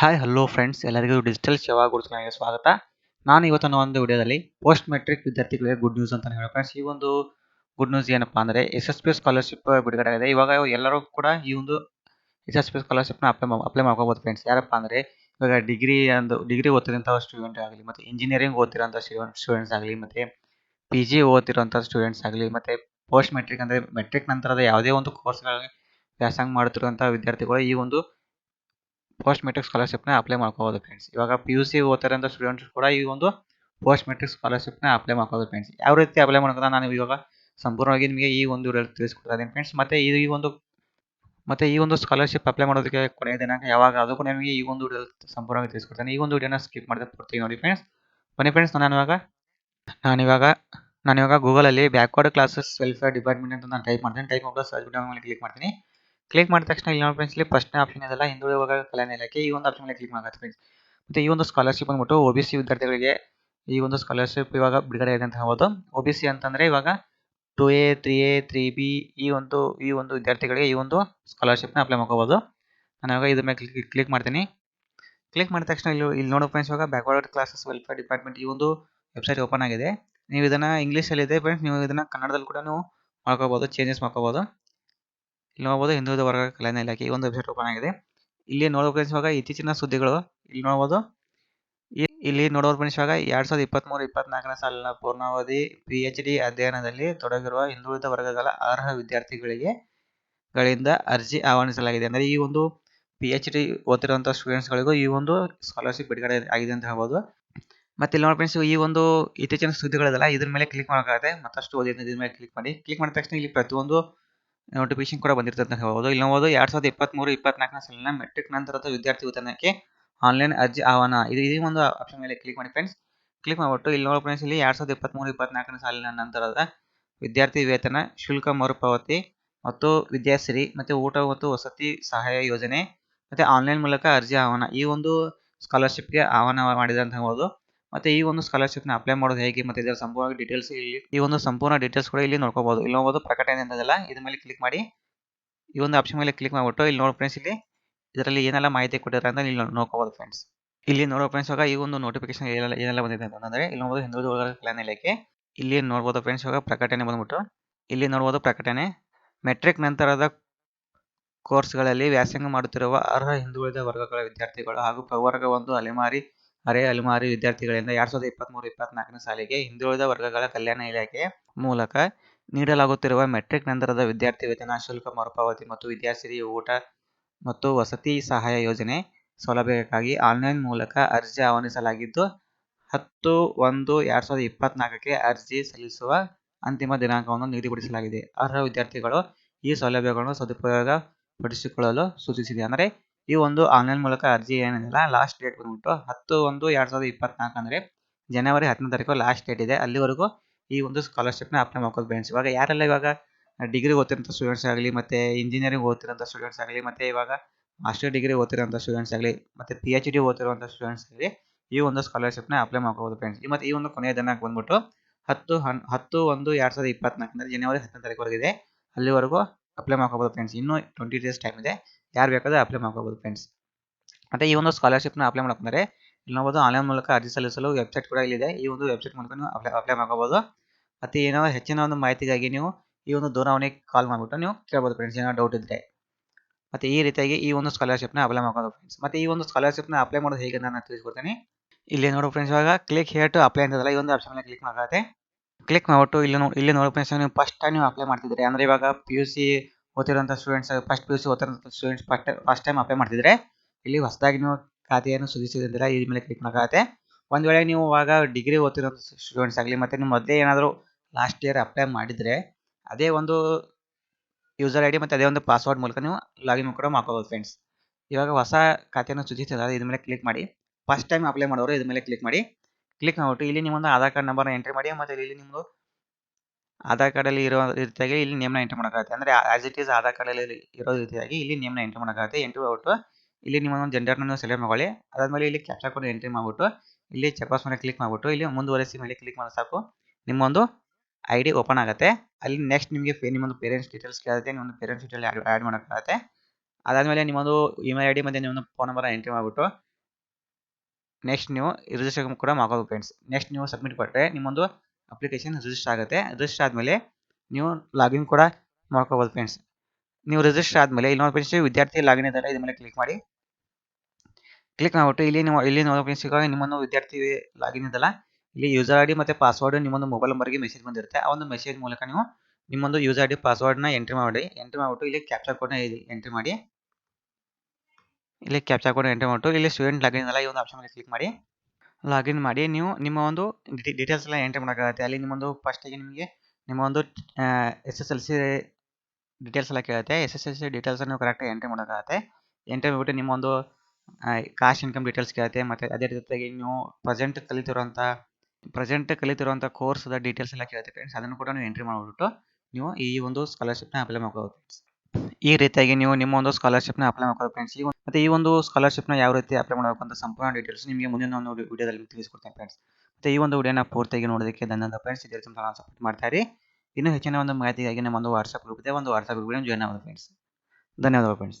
Hi hello friends ಎಲ್ಲರಿಗೂ digital Seva ಗುರುತಿಗೆ ಸ್ವಾಗತ. ನಾನು ಇವತ್ತಿನ ಒಂದು ವಿಡಿಯೋದಲ್ಲಿ ಪೋಸ್ಟ್ ಮೆಟ್ರಿಕ್ ವಿದ್ಯಾರ್ಥಿಗಳಿಗೆ ಗುಡ್ ನ್ಯೂಸ್ ಅಂತ ಹೇಳಿ ಫ್ರೆಂಡ್ಸ್ ಈ ಒಂದು ಗುಡ್ ನ್ಯೂಸ್ ಏನಪ್ಪ ಅಂದರೆ ಎಸ್ ಎಸ್ ಪಿ ಸ್ಕಾಲರ್ಶಿಪ್ ಬಿಡುಗಡೆ ಆಗಿದೆ. ಇವಾಗ ಎಲ್ಲರೂ ಕೂಡ ಈ ಒಂದು ಎಸ್ ಎಸ್ ಪಿ ಸ್ಕಾಲರ್ಶಿಪ್ನ ಅಪ್ಲೈ ಅಪ್ಲೈ ಮಾಡ್ಕೋಬೋದು ಫ್ರೆಂಡ್ಸ್ ಯಾರಪ್ಪ ಅಂದರೆ ಇವಾಗ ಡಿಗ್ರಿ ಒಂದು ಡಿಗ್ರಿ ಓದ್ತಿರೋಂಥ ಸ್ಟೂಡೆಂಟ್ ಆಗಲಿ, ಮತ್ತು ಇಂಜಿನಿಯರಿಂಗ್ ಓದ್ತಿರೋಂಥ ಸ್ಟೂಡೆಂಟ್ಸ್ ಆಗಲಿ, ಮತ್ತು ಪಿ ಜಿ ಓದ್ತಿರೋಂಥ ಸ್ಟೂಡೆಂಟ್ಸ್ ಆಗಲಿ, ಮತ್ತು ಪೋಸ್ಟ್ ಮೆಟ್ರಿಕ್ ಅಂದರೆ ಮೆಟ್ರಿಕ್ ನಂತರದ ಯಾವುದೇ ಒಂದು ಕೋರ್ಸ್ಗಳಿಗೆ ವ್ಯಾಸಂಗ ಮಾಡ್ತಿರುವಂಥ ವಿದ್ಯಾರ್ಥಿಗಳು ಈ ಒಂದು ಪೋಸ್ಟ್ ಮೆಟ್ರಿಕ್ ಸ್ಕಾಲರ್ಶಿಪ್ನ ಅಪ್ಲೈ ಮಾಡ್ಕೋಬೋದು ಫ್ರೆಂಡ್ಸ್ ಇವಾಗ ಪಿ ಯು ಸಿ ಓದ್ತಾರಂಥ ಸ್ಟೂಡೆಂಟ್ಸ್ ಕೂಡ ಈ ಒಂದು ಪೋಸ್ಟ್ ಮೆಟ್ರಿಕ್ ಸ್ಕಾಲರ್ಶಿಪ್ನ ಅಪ್ಲೈ ಮಾಡ್ಕೋಬೋದು ಫ್ರೆಂಡ್ಸ್ ಯಾವ ರೀತಿ ಅಪ್ಲೈ ಮಾಡ್ಕೋದ ನಾನು ಇವಾಗ ಸಂಪೂರ್ಣವಾಗಿ ನಿಮಗೆ ಈ ಒಂದು ವಿಡಿಯೋ ತಿಳಿಸ್ಕೊಡ್ತಾ ಇದ್ದೀನಿ ಫ್ರೆಂಡ್ಸ್ ಮತ್ತು ಈ ಒಂದು, ಮತ್ತು ಈ ಒಂದು ಸ್ಕಾಲರ್ಶಿಪ್ ಅಪ್ಲೈ ಮಾಡೋದಕ್ಕೆ ಕೊನೆಯ ದಿನಾಂಕ ಯಾವಾಗ? ಅದು ಕೂಡ ನಿಮಗೆ ಈ ಒಂದು ವಿಡಿಯೋ ಸಂಪೂರ್ಣವಾಗಿ ತಿಳಿಸ್ಕೊಡ್ತೇನೆ. ಈ ಒಂದು ವಿಡಿಯೋನ ಸ್ಕಿಪ್ ಮಾಡಿದ್ರೆ ಪೂರ್ತಿ ನೋಡಿ ಫ್ರೆಂಡ್ಸ್ ಬನ್ನಿ ಫ್ರೆಂಡ್ಸ್ ನಾನು ಇವಾಗ ನಾನಿವಾಗ ನಾನಿವಾಗ ಗೂಗಲಲ್ಲಿ ಬ್ಯಾಕ್ವರ್ಡ್ ಕ್ಲಾಸಸ್ ವೆಲ್ಫೇರ್ ಡಿಪಾರ್ಟ್ಮೆಂಟ್ ಅಂತ ನಾನು ಟೈಪ್ ಮಾಡ್ತೀನಿ. ಟೈಪ್ ಮಾಡಿ ಸರ್ಚ್ ಮೇಲೆ ಕ್ಲಿಕ್ ಮಾಡ್ತೀನಿ. ಕ್ಲಿಕ್ ಮಾಡಿದ ತಕ್ಷಣ ಇಲ್ಲಿ ನೋಡಿ ಫ್ರೆಂಡ್ಸ್ ಇಲ್ಲಿ ಫಸ್ಟ್ನೇ ಆಪ್ಷನ್ ಇದೆಲ್ಲ ಹಿಂದುಳಿದ ವರ್ಗ ಕಲ್ಯಾಣ ಇಲಾಖೆ ಈ ಒಂದು ಆಪ್ಷನ್ ಮೇಲೆ ಕ್ಲಿಕ್ ಮಾಡತ್ತೆ ಫ್ರೆಂಡ್ಸ್ ಮತ್ತು ಈ ಒಂದು ಸ್ಕಾಲರ್ಶಿಪ್ ಬಂದ್ಬಿಟ್ಟು ಒ ಬಿ ಸಿ ವಿದ್ಯಾರ್ಥಿಗಳಿಗೆ ಈ ಒಂದು ಸ್ಕಾಲರ್ಶಿಪ್ ಇವಾಗ ಬಿಡುಗಡೆ ಆಗಿದೆ ಅಂತ ಹೇಳ್ಬೋದು. ಒ ಬಿ ಸಿ ಅಂತಂದರೆ ಇವಾಗ two A three A three B ಈ ಒಂದು ಈ ಒಂದು ವಿದ್ಯಾರ್ಥಿಗಳಿಗೆ ಈ ಒಂದು ಸ್ಕಾಲರ್ಶಿಪ್ನ ಅಪ್ಲೈ ಮಾಡ್ಕೋಬೋದು. ನಾನು ಇವಾಗ ಇದ್ರ ಮೇಲೆ ಕ್ಲಿಕ್ ಕ್ಲಿಕ್ ಮಾಡ್ತೀನಿ. ಕ್ಲಿಕ್ ಮಾಡಿದ ತಕ್ಷಣ ಇಲ್ಲಿ ಇಲ್ಲಿ ನೋಡೋ ಫ್ರೆಂಡ್ಸ್ ಇವಾಗ ಬ್ಯಾಕ್ವರ್ಡ್ ಕ್ಲಾಸಸ್ ವೆಲ್ಫೇರ್ ಡಿಪಾರ್ಟ್ಮೆಂಟ್ ಈ ಒಂದು ವೆಬ್ಸೈಟ್ ಓಪನ್ ಆಗಿದೆ. ನೀವು ಇದನ್ನು ಇಂಗ್ಲೀಷಲ್ಲಿದೆ ಫ್ರೆಂಡ್ಸ್ ನೀವು ಇದನ್ನು ಕನ್ನಡದಲ್ಲಿ ಕೂಡ ನೀವು ಮಾಡ್ಕೋಬೋದು ಚೇಂಜಸ್ ಮಾಡ್ಕೋಬೋದು. ಇಲ್ಲಿ ನೋಡ್ಬೋದು ಹಿಂದುಳಿದ ವರ್ಗ ಕಲ್ಯಾಣ ಇಲಾಖೆ ಈ ಒಂದು ವೆಬ್ಸೈಟ್ ಓಪನ್ ಆಗಿದೆ. ಇಲ್ಲಿ ನೋಡೋ ಫ್ರೆಂಡ್ಸ್ ಇವಾಗ ಇತ್ತೀಚಿನ ಸುದ್ದಿಗಳು. ಇಲ್ಲಿ ನೋಡ್ಬೋದು. ಇಲ್ಲಿ ನೋಡೋ ಫ್ರೆಂಡ್ಸ್ ಇವಾಗ ಎರಡ್ ಸಾವಿರದ ಇಪ್ಪತ್ತ್ಮೂರು ಇಪ್ಪತ್ನಾಲ್ಕನೇ ಸಾಲಿನ ಪೂರ್ಣಾವಧಿ ಪಿ ಎಚ್ ಡಿ ಅಧ್ಯಯನದಲ್ಲಿ ತೊಡಗಿರುವ ಹಿಂದುಳಿದ ವರ್ಗಗಳ ಅರ್ಹ ವಿದ್ಯಾರ್ಥಿಗಳಿಗೆ ಗಳಿಂದ ಅರ್ಜಿ ಆಹ್ವಾನಿಸಲಾಗಿದೆ. ಅಂದರೆ ಈ ಒಂದು ಪಿ ಎಚ್ ಡಿ ಓದ್ತಿರುವಂಥ ಸ್ಟೂಡೆಂಟ್ಸ್ಗಳಿಗೂ ಈ ಒಂದು ಸ್ಕಾಲರ್ಶಿಪ್ ಬಿಡುಗಡೆ ಆಗಿದೆ ಅಂತ ಹೇಳ್ಬೋದು. ಮತ್ತೆ ಇಲ್ಲಿ ನೋಡಿ ಫ್ರೆಂಡ್ಸ್ ಈ ಒಂದು ಇತ್ತೀಚಿನ ಸುದ್ದಿಗಳಿದೆಲ್ಲ ಇದ್ರ ಮೇಲೆ ಕ್ಲಿಕ್ ಮಾಡೋಕ್ಕಾಗುತ್ತೆ ಮತ್ತಷ್ಟು ಓದಿದ್ದು ಇದ್ರ ಮೇಲೆ ಕ್ಲಿಕ್ ಮಾಡಿ. ಕ್ಲಿಕ್ ಮಾಡಿದ ತಕ್ಷಣ ಇಲ್ಲಿ ಪ್ರತಿಯೊಂದು ನೋಟಿಫಿಕೇಶನ್ ಕೂಡ ಬಂದಿರ್ತದೆ ಅಂತ ಹೇಳ್ಬೋದು. ಇಲ್ಲಿ ನೋಡ್ಬೋದು ಎರಡು ಸಾವಿರದ ಇಪ್ಪತ್ತ್ಮೂರು ಇಪ್ಪತ್ನಾಲ್ಕನೇ ಸಾಲಿನ ಮೆಟ್ರಿಕ್ ನಂತರದ ವಿದ್ಯಾರ್ಥಿ ವೇತನಕ್ಕೆ ಆನ್ಲೈನ್ ಅರ್ಜಿ ಆಹ್ವಾನ. ಇದು ಈ ಒಂದು ಆಪ್ಷನ್ ಮೇಲೆ ಕ್ಲಿಕ್ ಮಾಡಿ ಫ್ರೆಂಡ್ಸ್ ಕ್ಲಿಕ್ ಮಾಡಿಬಿಟ್ಟು ಇಲ್ಲಿ ನೋಡೋ ಫ್ರೆಂಡ್ಸ್ ಇಲ್ಲಿ ಎರಡು ಸಾವಿರದ ಇಪ್ಪತ್ತ್ಮೂರು ಇಪ್ಪತ್ನಾಲ್ಕನೇ ಸಾಲಿನ ನಂತರದ ವಿದ್ಯಾರ್ಥಿ ವೇತನ, ಶುಲ್ಕ ಮರುಪಾವತಿ ಮತ್ತು ವಿದ್ಯಾಶ್ರೀ ಮತ್ತು ಊಟ ಮತ್ತು ವಸತಿ ಸಹಾಯ ಯೋಜನೆ ಮತ್ತು ಆನ್ಲೈನ್ ಮೂಲಕ ಅರ್ಜಿ ಆಹ್ವಾನ. ಈ ಒಂದು ಸ್ಕಾಲರ್ಶಿಪ್ಗೆ ಆಹ್ವಾನ ಮಾಡಿದೆ ಅಂತ ಹೇಳ್ಬೋದು. ಮತ್ತು ಈ ಒಂದು ಸ್ಕಾಲರ್ಶಿಪ್ನ ಅಪ್ಲೈ ಮಾಡೋದು ಹೇಗೆ, ಮತ್ತೆ ಇದರ ಸಂಪೂರ್ಣ ಡೀಟೇಲ್ಸ್ ಇಲ್ಲಿ, ಈ ಒಂದು ಸಂಪೂರ್ಣ ಡೀಟೇಲ್ಸ್ ಕೂಡ ಇಲ್ಲಿ ನೋಡ್ಕೋಬಹುದು ಇಲ್ಲಿ ಹೋಗೋದು ಪ್ರಕಟಣೆ ಅಂತದಲ್ಲ ಇದ್ರ ಮೇಲೆ ಕ್ಲಿಕ್ ಮಾಡಿ. ಈ ಒಂದು ಆಪ್ಷನ್ ಮೇಲೆ ಕ್ಲಿಕ್ ಮಾಡಿಬಿಟ್ಟು ಇಲ್ಲಿ ನೋಡಿ ಫ್ರೆಂಡ್ಸ್ ಇಲ್ಲಿ ಇದರಲ್ಲಿ ಏನೆಲ್ಲ ಮಾಹಿತಿ ಕೊಟ್ಟಿದ್ದಾರೆ ಅಂತ ಇಲ್ಲಿ ನೋಡ್ಕೋಬಹುದು ಫ್ರೆಂಡ್ಸ್ ಇಲ್ಲಿ ನೋಡೋ ಫ್ರೆಂಡ್ಸ್ ಇವಾಗ ಈ ಒಂದು ನೋಟಿಫಿಕೇಶನ್ ಏನೆಲ್ಲ ಬಂದಿದೆ ಅಂತಂದ್ರೆ ಇಲ್ಲಿ ನೋಡಬಹುದು ಹಿಂದುಳಿದ ವರ್ಗಗಳ ಕಲ್ಯಾಣ ಇಲಾಖೆ, ಇಲ್ಲಿ ನೋಡ್ಬೋದು ಫ್ರೆಂಡ್ಸ್ ಇವಾಗ ಪ್ರಕಟಣೆ ಬಂದ್ಬಿಟ್ಟು, ಇಲ್ಲಿ ನೋಡ್ಬೋದು ಪ್ರಕಟಣೆ. ಮೆಟ್ರಿಕ್ ನಂತರದ ಕೋರ್ಸ್ಗಳಲ್ಲಿ ವ್ಯಾಸಂಗ ಮಾಡುತ್ತಿರುವ ಅರ್ಹ ಹಿಂದುಳಿದ ವರ್ಗಗಳ ವಿದ್ಯಾರ್ಥಿಗಳು ಹಾಗೂ ಪ್ರವರ್ಗ ಒಂದು ಅಲೆಮಾರಿ ಅರೆ ಅಲೆಮಾರಿ ವಿದ್ಯಾರ್ಥಿಗಳಿಂದ ಎರಡ್ ಸಾವಿರದ ಇಪ್ಪತ್ತ್ಮೂರು ಇಪ್ಪತ್ನಾಲ್ಕನೇ ಸಾಲಿಗೆ ಹಿಂದುಳಿದ ವರ್ಗಗಳ ಕಲ್ಯಾಣ ಇಲಾಖೆ ಮೂಲಕ ನೀಡಲಾಗುತ್ತಿರುವ ಮೆಟ್ರಿಕ್ ನಂತರದ ವಿದ್ಯಾರ್ಥಿ ವೇತನ ಶುಲ್ಕ ಮರುಪಾವತಿ ಮತ್ತು ವಿದ್ಯಾಸಿರಿ ಊಟ ಮತ್ತು ವಸತಿ ಸಹಾಯ ಯೋಜನೆ ಸೌಲಭ್ಯಕ್ಕಾಗಿ ಆನ್ಲೈನ್ ಮೂಲಕ ಅರ್ಜಿ ಆಹ್ವಾನಿಸಲಾಗಿದ್ದು, ಹತ್ತು ಒಂದು ಎರಡ್ ಸಾವಿರದ ಇಪ್ಪತ್ನಾಲ್ಕಕ್ಕೆ ಅರ್ಜಿ ಸಲ್ಲಿಸುವ ಅಂತಿಮ ದಿನಾಂಕವನ್ನು ನಿಗದಿಪಡಿಸಲಾಗಿದೆ. ಅರ್ಹ ವಿದ್ಯಾರ್ಥಿಗಳು ಈ ಸೌಲಭ್ಯಗಳನ್ನು ಸದುಪಯೋಗ ಪಡಿಸಿಕೊಳ್ಳಲು ಸೂಚಿಸಿದೆ. ಅಂದರೆ ಈ ಒಂದು ಆನ್ಲೈನ್ ಮೂಲಕ ಅರ್ಜಿ ಏನಿದೆಯಲ್ಲ ಲಾಸ್ಟ್ ಡೇಟ್ ಬಂದ್ಬಿಟ್ಟು ಹತ್ತು ಒಂದು ಎರಡು ಸಾವಿರದ ಇಪ್ಪತ್ನಾಲ್ಕು ಅಂದರೆ ಜನವರಿ ಹತ್ತನೇ ತಾರೀಕು ಲಾಸ್ಟ್ ಡೇಟ್ ಇದೆ. ಅಲ್ಲಿವರೆಗೂ ಈ ಒಂದು ಸ್ಕಾಲರ್ಶಿಪ್ನ ಅಪ್ಲೈ ಮಾಡ್ಕೋದು ಫ್ರೆಂಡ್ಸ್ ಇವಾಗ ಯಾರೆಲ್ಲ ಇವಾಗ ಡಿಗ್ರಿ ಓದ್ತಿರೋಂಥ ಸ್ಟೂಡೆಂಟ್ಸ್ ಆಗಲಿ, ಮತ್ತು ಇಂಜಿನಿಯರಿಂಗ್ ಓದ್ತಿರೋಂಥ ಸ್ಟೂಡೆಂಟ್ಸ್ ಆಗಲಿ, ಮತ್ತು ಇವಾಗ ಮಾಸ್ಟರ್ ಡಿಗ್ರಿ ಓದ್ತಿರೋಂಥ ಸ್ಟೂಡೆಂಟ್ಸ್ ಆಗಲಿ, ಮತ್ತು ಪಿ ಎಚ್ ಡಿ ಓದ್ತಿರುವಂಥ ಸ್ಟೂಡೆಂಟ್ಸ್ ಆಗಲಿ, ಈ ಒಂದು ಸ್ಕಾಲರ್ಶಿಪ್ನ ಅಪ್ಲೈ ಮಾಡ್ಕೋಬೋದು ಫ್ರೆಂಡ್ಸ್ ಮತ್ತು ಈ ಒಂದು ಕೊನೆಯ ದಿನಕ್ಕೆ ಬಂದ್ಬಿಟ್ಟು ಹತ್ತು ಹನ್, ಹತ್ತು ಒಂದು ಎರಡು ಸಾವಿರದ ಇಪ್ಪತ್ನಾಲ್ಕು ಅಂದರೆ ಜನವರಿ ಹತ್ತನೇ ತಾರೀಕುವರೆಗಿದೆ ಅಲ್ಲಿವರೆಗೂ ಅಪ್ಲೈ ಮಾಡ್ಕೋಬೋದು ಫ್ರೆಂಡ್ಸ್ ಇನ್ನೂ ಟ್ವೆಂಟಿ ಡೇಸ್ ಟೈಮ್ ಇದೆ. ಯಾರು ಬೇಕಾದ್ರೆ ಅಪ್ಲೈ ಮಾಡ್ಕೋಬೋದು ಫ್ರೆಂಡ್ಸ್ ಮತ್ತು ಈ ಒಂದು ಸ್ಕಾಲರ್ಶಿಪ್ನ ಅಪ್ಲೈ ಮಾಡ್ಕೊಂಡ್ರೆ ಇಲ್ಲಿ ನೋಡ್ಬೋದು ಆನ್ಲೈನ್ ಮೂಲಕ ಅರ್ಜಿ ಸಲ್ಲಿಸಲು ವೆಬ್ಸೈಟ್ ಕೂಡ ಇಲ್ಲಿದೆ. ಈ ಒಂದು ವೆಬ್ಸೈಟ್ ಮೂಲಕ ನೀವು ಅಪ್ಲೈ ಅಪ್ಲೈ ಮಾಡ್ಕೋಬೋದು. ಮತ್ತು ಏನಾದರೂ ಹೆಚ್ಚಿನ ಒಂದು ಮಾಹಿತಿಗಾಗಿ ನೀವು ಈ ಒಂದು ದೂರವಾಣಿ ಕಾಲ್ ಮಾಡಿಬಿಟ್ಟು ನೀವು ಕೇಳ್ಬೋದು ಫ್ರೆಂಡ್ಸ್ ಏನೋ ಡೌಟ್ ಇದ್ದರೆ ಮತ್ತು ಈ ರೀತಿಯಾಗಿ ಈ ಒಂದು ಸ್ಕಾಲರ್ಶಿಪ್ನ ಅಪ್ಲೈ ಮಾಡ್ಕೋದು ಫ್ರೆಂಡ್ಸ್ ಮತ್ತು ಈ ಒಂದು ಸ್ಕಾಲರ್ಶಿಪ್ನ ಅಪ್ಲೈ ಮಾಡೋದು ಹೇಗೆ ನಾನು ತಿಳಿಸ್ಕೊಡ್ತೀನಿ. ಇಲ್ಲಿ ನೋಡು ಫ್ರೆಂಡ್ಸ್ ಇವಾಗ ಕ್ಲಿಕ್ ಹೇರ್ ಟು ಅಪ್ಲೈ ಅಂತದಲ್ಲ ಈ ಒಂದು ಆಪ್ಷನ್ ಮೇಲೆ ಕ್ಲಿಕ್ ಮಾಡತ್ತೆ ಕ್ಲಿಕ್ ಮಾಡಿಬಿಟ್ಟು ಇಲ್ಲಿ ನೋಡಿ ಇಲ್ಲಿ ನೋಡಿ ಫ್ರೆಂಡ್ಸ್ ನೀವು ಫಸ್ಟ್ ಟೈಮ್ ನೀವು ಅಪ್ಲೈ ಮಾಡ್ತಿದ್ರೆ ಅಂದರೆ ಇವಾಗ P U C ಓದ್ತಿರೋಂಥ students first P U C ಓದ್ತಿರೋಂಥ students first first time apply ಮಾಡ್ತಿದ್ರೆ ಇಲ್ಲಿ ಹೊಸದಾಗಿ ನೀವು ಖಾತೆಯನ್ನು ಸೃಜಿಸಿದ್ರೆ ಇದ್ರ ಮೇಲೆ ಕ್ಲಿಕ್ ಮಾಡೋಕ್ಕಾಗತ್ತೆ. ಒಂದು ವೇಳೆ ನೀವು ಇವಾಗ ಡಿಗ್ರಿ ಓದ್ತಿರೋಂಥ ಸ್ಟೂಡೆಂಟ್ಸ್ ಆಗಲಿ, ಮತ್ತು ನೀವು ಮೊದಲೇ ಏನಾದರೂ ಲಾಸ್ಟ್ ಇಯರ್ ಅಪ್ಲೈ ಮಾಡಿದರೆ ಅದೇ ಒಂದು ಯೂಸರ್ ಐ ಡಿ ಮತ್ತು ಅದೇ ಒಂದು ಪಾಸ್ವರ್ಡ್ ಮೂಲಕ ನೀವು ಲಾಗಿನ್ ಕೂಡ ಮಾಡ್ಕೋಬೋದು ಫ್ರೆಂಡ್ಸ್ ಇವಾಗ ಹೊಸ ಖಾತೆಯನ್ನು ಸೂಚಿಸಿದ್ರೆ ಇದ್ರ ಮೇಲೆ ಕ್ಲಿಕ್ ಮಾಡಿ ಫಸ್ಟ್ ಟೈಮ್ ಅಪ್ಲೈ ಮಾಡೋರು ಇದ್ರ ಮೇಲೆ ಕ್ಲಿಕ್ ಮಾಡಿ ಕ್ಲಿಕ್ ಮಾಡಿಬಿಟ್ಟು ಇಲ್ಲಿ ನಿಮ್ಮೊಂದು ಆಧಾರ್ ಕಾರ್ಡ್ ನಂಬರ್ನ ಎಂಟ್ರಿ ಮಾಡಿ ಮತ್ತು ಇಲ್ಲಿ ನಿಮ್ಮದು ಆಧಾರ್ ಕಾರ್ಡಲ್ಲಿ ಇರೋ ರೀತಿಯಾಗಿ ಇಲ್ಲಿ ನೇಮ್ನ ಎಂಟ್ರಿ ಮಾಡೋಕ್ಕಾಗುತ್ತೆ. ಅಂದರೆ ಆಸ್ ಇಟ್ ಈಸ್ ಆಧಾರ್ ಕಾರ್ಡಲ್ಲಿ ಇರೋ ರೀತಿಯಾಗಿ ಇಲ್ಲಿ ನೇಮ್ನ ಎಂಟ್ರಿ ಮಾಡೋಕ್ಕಾಗುತ್ತೆ. ಎಂಟ್ರಿ ಮಾಡ್ಬಿಟ್ಟು ಇಲ್ಲಿ ನಿಮ್ಮ ಒಂದು ಜೆಂಡರ್ನ ಸೆಲೆಕ್ಟ್ ಮಾಡ್ಕೊಳ್ಳಿ. ಅದಾದಮೇಲೆ ಇಲ್ಲಿ ಕ್ಯಾಪ್ಚರ್ ಕೋಡ್ ಎಂಟ್ರಿ ಮಾಡಿಬಿಟ್ಟು ಇಲ್ಲಿ ಚೆಕ್ ಬಾಕ್ಸ್ ಮೇಲೆ ಕ್ಲಿಕ್ ಮಾಡಿಬಿಟ್ಟು ಇಲ್ಲಿ ಮುಂದುವರೆಸಿ ಮೇಲೆ ಕ್ಲಿಕ್ ಮಾಡಿ ಸಾಕು. ನಿಮ್ಮೊಂದು ಐ ಡಿ ಓಪನ್ ಆಗುತ್ತೆ. ಅಲ್ಲಿ ನೆಕ್ಸ್ಟ್ ನಿಮಗೆ ನಿಮ್ಮೊಂದು ಪೇರೆಂಟ್ಸ್ ಡೀಟೇಲ್ಸ್ ಕೇಳುತ್ತೆ. ನಿಮ್ಮೊಂದು ಪೇರೆಂಟ್ಸ್ ಡೀಟೇಲ್ ಆ್ಯಡ್ ಮಾಡೋಕ್ಕಾಗುತ್ತೆ. ಅದಾದಮೇಲೆ ನಿಮ್ಮೊಂದು ಇಮೇಲ್ ಐ ಡಿ ಮತ್ತು ನಿಮ್ಮೊಂದು ಫೋನ್ ನಂಬರ್ ಎಂಟ್ರಿ ಮಾಡಿಬಿಟ್ಟು ನೆಕ್ಸ್ಟ್ ನೀವು ರಿಜಿಸ್ಟರ್ ಕೂಡ ಮಾಡ್ಬೋದು ಫ್ರೆಂಡ್ಸ್ ನೆಕ್ಸ್ಟ್ ನೀವು ಸಬ್ಮಿಟ್ ಕೊಟ್ಟರೆ ನಿಮ್ಮೊಂದು ಅಪ್ಲಿಕೇಶನ್ ರಿಜಿಸ್ಟರ್ ಆಗುತ್ತೆ. ರಿಜಿಸ್ಟರ್ ಆದಮೇಲೆ ನೀವು ಲಾಗಿನ್ ಕೂಡ ಮಾಡ್ಕೋಬೋದು ಫ್ರೆಂಡ್ಸ್ ನೀವು ರಿಜಿಸ್ಟರ್ ಆದಮೇಲೆ ಇಲ್ಲಿ ನೋಡಿ ಫ್ರೆಂಡ್ಸ್ ವಿದ್ಯಾರ್ಥಿ ಲಾಗಿನ್ ಇದ್ದಾರೆ ಇದ್ರ ಮೇಲೆ ಕ್ಲಿಕ್ ಮಾಡಿ. ಕ್ಲಿಕ್ ಮಾಡಿಬಿಟ್ಟು ಇಲ್ಲಿ ನೀವು, ಇಲ್ಲಿ ನೋಡಿ ಫ್ರೆಂಡ್ಸ್ ಈಗ ನಿಮ್ಮೊಂದು ವಿದ್ಯಾರ್ಥಿ ಲಾಗಿನ್ ಇದೆಲ್ಲ ಇಲ್ಲಿ ಯೂಸರ್ ಐ ಡಿ ಮತ್ತು ಪಾಸ್ವರ್ಡ್ ನಿಮ್ಮೊಂದು ಮೊಬೈಲ್ ನಂಬರ್ಗೆ ಮೆಸೇಜ್ ಬಂದಿರುತ್ತೆ. ಆ ಒಂದು ಮೆಸೇಜ್ ಮೂಲಕ ನೀವು ನಿಮ್ಮೊಂದು ಯೂಸರ್ ಐ ಡಿ ಪಾಸ್ವರ್ಡ್ನ ಎಂಟ್ರಿ ಮಾಡಿ ಎಂಟ್ರಿ ಮಾಡಿಬಿಟ್ಟು ಇಲ್ಲಿ ಕ್ಯಾಪ್ಚರ್ ಕೋಡ್ನ ಎಂಟ್ರಿ ಮಾಡಿ. ಇಲ್ಲಿ ಕ್ಯಾಪ್ಚರ್ ಕೋಡ್ ಎಂಟ್ರಿ ಮಾಡಿಬಿಟ್ಟು ಇಲ್ಲಿ ಸ್ಟೂಡೆಂಟ್ ಲಾಗಿನ್ ಎಲ್ಲ ಈ ಒಂದು ಆಪ್ಷನ್ ಮೇಲೆ ಕ್ಲಿಕ್ ಮಾಡಿ. ಲಾಗಿನ್ ಮಾಡಿ. ನೀವು ನಿಮ್ಮ ಒಂದು ಡೀಟೇಲ್ಸ್ ಎಲ್ಲ ಎಂಟ್ರಿ ಮಾಡೋಕ್ಕಾಗುತ್ತೆ. ಅಲ್ಲಿ ನಿಮ್ಮೊಂದು ಫಸ್ಟಿಗೆ ನಿಮಗೆ ನಿಮ್ಮ ಒಂದು S S L C details ಎಲ್ಲ ಕೇಳುತ್ತೆ. S S L C details ನೀವು ಕರೆಕ್ಟಾಗಿ ಎಂಟ್ರಿ ಮಾಡೋಕ್ಕಾಗುತ್ತೆ. ಎಂಟ್ರಿ ಬಿಟ್ಟು ನಿಮ್ಮ ಒಂದು ಕಾಸ್ಟ್ ಇನ್ಕಮ್ ಡೀಟೇಲ್ಸ್ ಕೇಳುತ್ತೆ. ಮತ್ತು ಅದೇ ರೀತಿಯಾಗಿ ನೀವು ಪ್ರೆಸೆಂಟ್ ಕಲಿತಿರುವಂಥ ಪ್ರೆಸೆಂಟ್ ಕಲಿತಿರುವಂಥ ಕೋರ್ಸ್ದ ಡೀಟೇಲ್ಸ್ ಎಲ್ಲ ಕೇಳುತ್ತೆ ಫ್ರೆಂಡ್ಸ್ ಅದನ್ನು ಕೂಡ ನೀವು ಎಂಟ್ರಿ ಮಾಡಿಬಿಟ್ಟು ನೀವು ಈ ಒಂದು ಸ್ಕಾಲರ್ಶಿಪ್ನ ಅಪ್ಲೈ ಮಾಡ್ಕೋಬೋದು. ಈ ರೀತಿಯಾಗಿ ನೀವು ನಿಮ್ಮ ಒಂದು ಸ್ಕಾಲರ್ಶಿಪ್ನ ಅಪ್ಲೈ ಮಾಡ್ಕೋಬೋದು ಫ್ರೆಂಡ್ಸ್ ಈ ಮತ್ತು ಈ ಒಂದು ಸ್ಕಾಲರ್ಶಿಪ್ನ ಯಾವ ರೀತಿ ಅಪ್ಲೈ ಮಾಡಬೇಕು ಅಂತ ಸಂಪೂರ್ಣ ಡೀಟೇಲ್ಸ್ ನಿಮಗೆ ಮುಂದಿನ ಒಂದು ವಿಡಿಯೋದಲ್ಲಿ ತಿಳಿಸ್ಕೊಡ್ತೇನೆ ಫ್ರೆಂಡ್ಸ್ ಮತ್ತು ಈ ಒಂದು ವಿಡಿಯೋನ ಪೂರ್ತಿಯಾಗಿ ನೋಡೋದಕ್ಕೆ ಧನ್ಯವಾದ ಫ್ರೆಂಡ್ಸ್ ಇದೇ ರೀತಿ ಸಪೋರ್ಟ್ ಮಾಡ್ತಾರೆ ಇನ್ನೂ ಹೆಚ್ಚಿನ ಒಂದು ಮಾಹಿತಿಗಾಗಿ ನಮ್ಮ ಒಂದು ವಾಟ್ಸಪ್ ಗ್ರೂಪ್ ಇದೆ. ಒಂದು ವಾಟ್ಸಪ್ ಗ್ರೂಪ್ ಜಾಯ್ನ್ ಆಗೋದು ಫ್ರೆಂಡ್ಸ್ ಧನ್ಯವಾದಗಳು ಫ್ರೆಂಡ್ಸ್